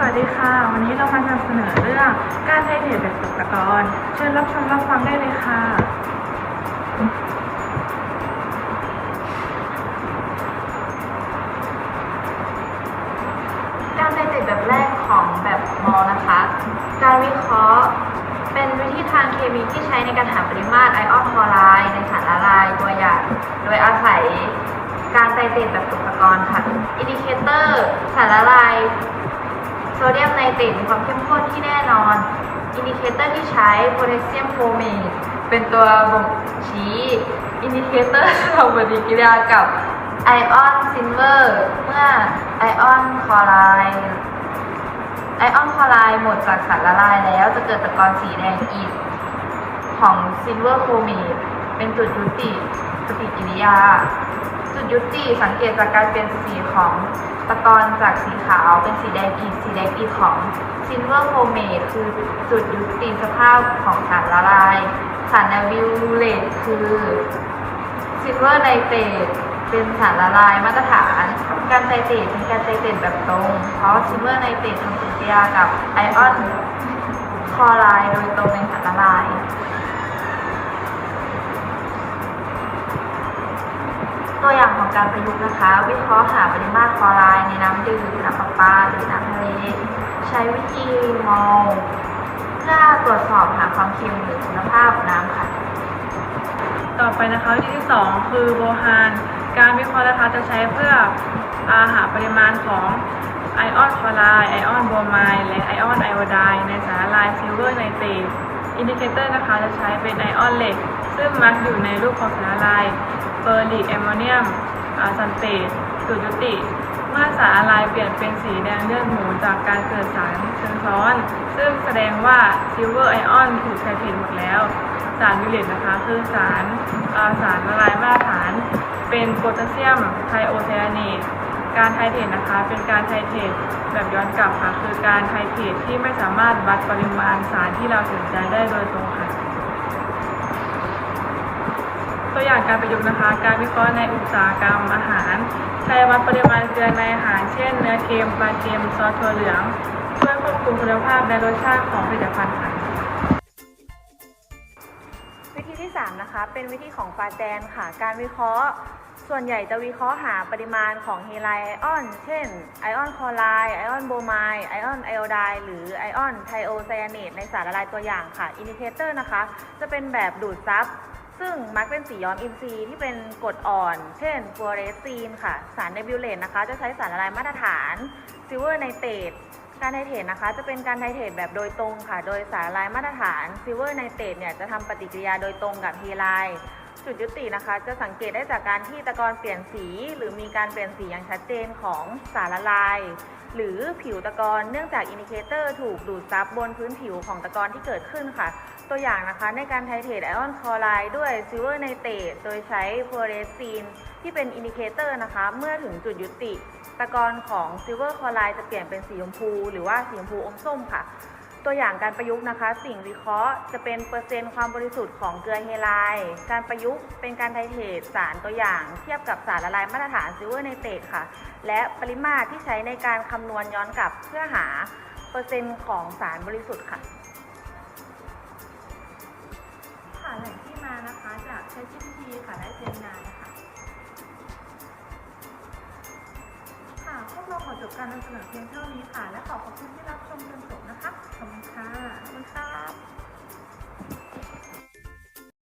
สวัสดีค่ะ วันนี้เรามานำเสนอเรื่องการไทเทรดแบบตกตะกอนเชิญรับชมรับฟังได้เลยค่ะ การไทเทรดแบบแรกของแบบมอนะคะ การวิเคราะห์เป็นวิธีทางเคมีที่ใช้ในการหาปริมาตรไอออนคลอไรด์ในสารละลายตัวอย่าง โดยอาศัยการไตรเตรดแบบตกตะกอนค่ะ อินดิเคเตอร์สารละลาย โซเดียมไนเตรตมีความเข้มข้นที่แน่นอน อินดิเคเตอร์ที่ใช้โพแทสเซียมโฟเมตเป็นตัวบ่งชี้ อินดิเคเตอร์ทำปฏิกิริยากับไอออนซิลเวอร์เมื่อไอออนคลอไรด์ไอออนคลอไรด์หมดจากสารละลายแล้วจะเกิดตะกอนสีแดงอีกของซิลเวอร์โฟเมตเป็นจุดยุติ ปฏิกิริยา จุดยุติสังเกตจากการเปลี่ยนสีของตะกอนจากสีขาวเป็นสีแดงอีกสีแดงอีกของซิลเวอร์โฟเมตคือจุดยุติสภาพของสารละลาย สารแนววิวเลตคือซิลเวอร์ไนเตรตเป็นสารละลายมาตรฐาน การไตรเตรตเป็นการไตรเตรตแบบตรง เพราะซิลเวอร์ไนเตรตทำปฏิกิริยากับไอออนคลอไรด์โดยตรงในสารละลาย การประยุกต์นะคะ วิเคราะห์หาปริมาตรคลอไรด์ในน้ำดื่มน้ำประปาหรือน้ำทะเลใช้วิธีมอลเพื่อตรวจสอบหาความเค็มหรือคุณภาพน้ำค่ะ ต่อไปนะคะวิธีที่ 2 คือโบฮานการวิเคราะห์นะคะจะใช้เพื่ออาหาปริมาณของไอออนคลอไรด์ไอออนโบรไมด์และไอออนไอโอไดน์ในสารละลายซิลเวอร์ไนเตรตอินดิเคเตอร์นะคะจะใช้เป็นไอออนเหล็ก ซึ่งมักอยู่ในรูปของสารละลายเปอร์ลิกแอมโมเนียม ซันเตตจุดยุติเมื่อสารละลายเปลี่ยนเป็นสีแดงเลือดหมูจากการเกิดสารเชิงซ้อน ซึ่งแสดงว่าซิลเวอร์ไอออนถูกไทเทรตหมดแล้ว สารวิเลตนะคะคือสารอาสารละลายมาตรฐาน เป็นโพแทสเซียมไทโอไซยาเนตการไทเทรตนะคะ เป็นการไทเทรตแบบย้อนกลับค่ะ คือการไทเทรตที่ไม่สามารถวัดปริมาณสารที่เราสนใจได้โดยตรงค่ะ ตัวอย่างการประยุกต์นะคะ การวิเคราะห์ในอุตสาหกรรมอาหาร ใช้วัดปริมาณเกลือในอาหาร เช่น เนื้อเค็มปลาเค็มซอสถั่วเหลือง ช่วยควบคุมคุณภาพและรสชาติของผลิตภัณฑ์ค่ะ วิธีที่ 3 นะคะ เป็นวิธีของปาแจนค่ะ การวิเคราะห์ ส่วนใหญ่จะวิเคราะห์หาปริมาณของเฮไลไอออน เช่น ไอออนคลอไรด์ ไอออนโบไมด์ ไอออนไอโอไดน์หรือไอออนไทโอไซยาเนตในสารละลายตัวอย่างค่ะ อินดิเคเตอร์นะคะ จะเป็นแบบดูดซับ ซึ่งมักเป็นสีย้อมอินทรีย์ที่เป็นกรดอ่อน เช่นฟลูเรสซีนค่ะ สารในบิวเลตนะคะ จะใช้สารละลายมาตรฐานซิลเวอร์ไนเตรตการไทเทรตนะคะ จะเป็นการไทเทรตแบบโดยตรงค่ะ โดยสารละลายมาตรฐานซิลเวอร์ไนเตรตเนี่ยจะทำปฏิกิริยาโดยตรงกับเฮไล จุดยุตินะคะ จะสังเกตได้จากการที่ตะกอนเปลี่ยนสี หรือมีการเปลี่ยนสีอย่างชัดเจนของสารละลาย หรือผิวตะกอนเนื่องจากอินดิเคเตอร์ถูกดูดซับบนพื้นผิวของตะกอนที่เกิดขึ้นค่ะ ตัวอย่างนะคะในการไทเทตไอออนคลอไรด์ด้วยซิลเวอร์ไนเตรตโดยใช้ฟลูออเรสซีนที่เป็นอินดิเคเตอร์นะคะ เมื่อถึงจุดยุติ ตะกอนของซิลเวอร์คลอไรด์จะเปลี่ยนเป็นสีชมพู หรือว่าสีชมพูอมส้มค่ะ ตัวอย่างการประยุกต์นะคะ สิ่งวิเคราะห์จะเป็นเปอร์เซ็นต์ความบริสุทธิ์ของเกลือเฮไลการประยุกต์เป็นการไทเทรตสารตัวอย่างเทียบกับสารละลายมาตรฐานซิลเวอร์ไนเตรตค่ะ และปริมาตรที่ใช้ในการคำนวณย้อนกลับเพื่อหาเปอร์เซ็นต์ของสารบริสุทธิ์ค่ะค่ะแหล่งที่มานะคะจาก ChatGPT ค่ะและ Gemini นะคะ พวกเราขอจบการนำเสนอเพียงเท่านี้ค่ะ และขอขอบคุณที่รับชมจนจบนะคะ ขอบคุณค่ะ ขอบคุณครับ